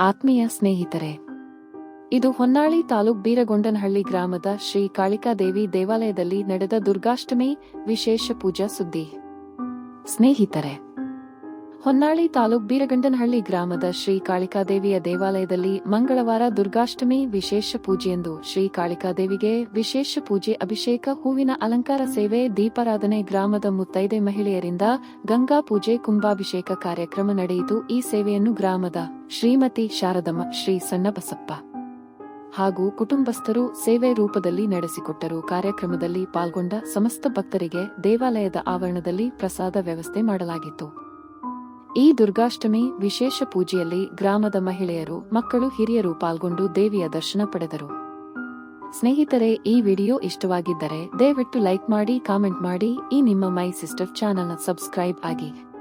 ಆತ್ಮೀಯ ಸ್ನೇಹಿತರೆ, ಇದು ಹೊನ್ನಾಳಿ ತಾಲೂಕ್ ಬೀರಗೊಂಡನಹಳ್ಳಿ ಗ್ರಾಮದ ಶ್ರೀ ಕಾಳಿಕಾದೇವಿ ದೇವಾಲಯದಲ್ಲಿ ನಡೆದ ದುರ್ಗಾಷ್ಟಮಿ ವಿಶೇಷ ಪೂಜಾ ಸುದ್ದಿ. ಸ್ನೇಹಿತರೆ ಹೊನ್ನಾಳಿ ತಾಲೂಕ್ ಬೀರಗಂಡನಹಳ್ಳಿ ಗ್ರಾಮದ ಶ್ರೀ ಕಾಳಿಕಾದೇವಿಯ ದೇವಾಲಯದಲ್ಲಿ ಮಂಗಳವಾರ ದುರ್ಗಾಷ್ಟಮಿ ವಿಶೇಷ ಪೂಜೆಯಂದು ಶ್ರೀ ಕಾಳಿಕಾದೇವಿಗೆ ವಿಶೇಷ ಪೂಜೆ ಅಭಿಷೇಕ, ಹೂವಿನ ಅಲಂಕಾರ ಸೇವೆ, ದೀಪಾರಾಧನೆ ಗ್ರಾಮದ ಮುತ್ತೈದೆ ಮಹಿಳೆಯರಿಂದ ಗಂಗಾ ಪೂಜೆ, ಕುಂಭಾಭಿಷೇಕ ಕಾರ್ಯಕ್ರಮ ನಡೆಯಿತು. ಈ ಸೇವೆಯನ್ನು ಗ್ರಾಮದ ಶ್ರೀಮತಿ ಶಾರದಮ್ಮ, ಶ್ರೀ ಸಣ್ಣಬಸಪ್ಪ ಹಾಗೂ ಕುಟುಂಬಸ್ಥರು ಸೇವೆ ರೂಪದಲ್ಲಿ ನಡೆಸಿಕೊಟ್ಟರು. ಕಾರ್ಯಕ್ರಮದಲ್ಲಿ ಪಾಲ್ಗೊಂಡ ಸಮಸ್ತ ಭಕ್ತರಿಗೆ ದೇವಾಲಯದ ಆವರಣದಲ್ಲಿ ಪ್ರಸಾದ ವ್ಯವಸ್ಥೆ ಮಾಡಲಾಗಿತ್ತು. ಈ ದುರ್ಗಾಷ್ಟಮಿ ವಿಶೇಷ ಪೂಜೆಯಲ್ಲಿ ಗ್ರಾಮದ ಮಹಿಳೆಯರು, ಮಕ್ಕಳು, ಹಿರಿಯರು ಪಾಲ್ಗೊಂಡು ದೇವಿಯ ದರ್ಶನ ಪಡೆದರು. ಸ್ನೇಹಿತರೆ, ಈ ವಿಡಿಯೋ ಇಷ್ಟವಾಗಿದ್ದರೆ ದಯವಿಟ್ಟು ಲೈಕ್ ಮಾಡಿ, ಕಾಮೆಂಟ್ ಮಾಡಿ. ಈ ನಿಮ್ಮ ಮೈ ಸಿಸ್ಟರ್ ಚಾನೆಲ್ನ ಸಬ್ಸ್ಕ್ರೈಬ್ ಆಗಿ.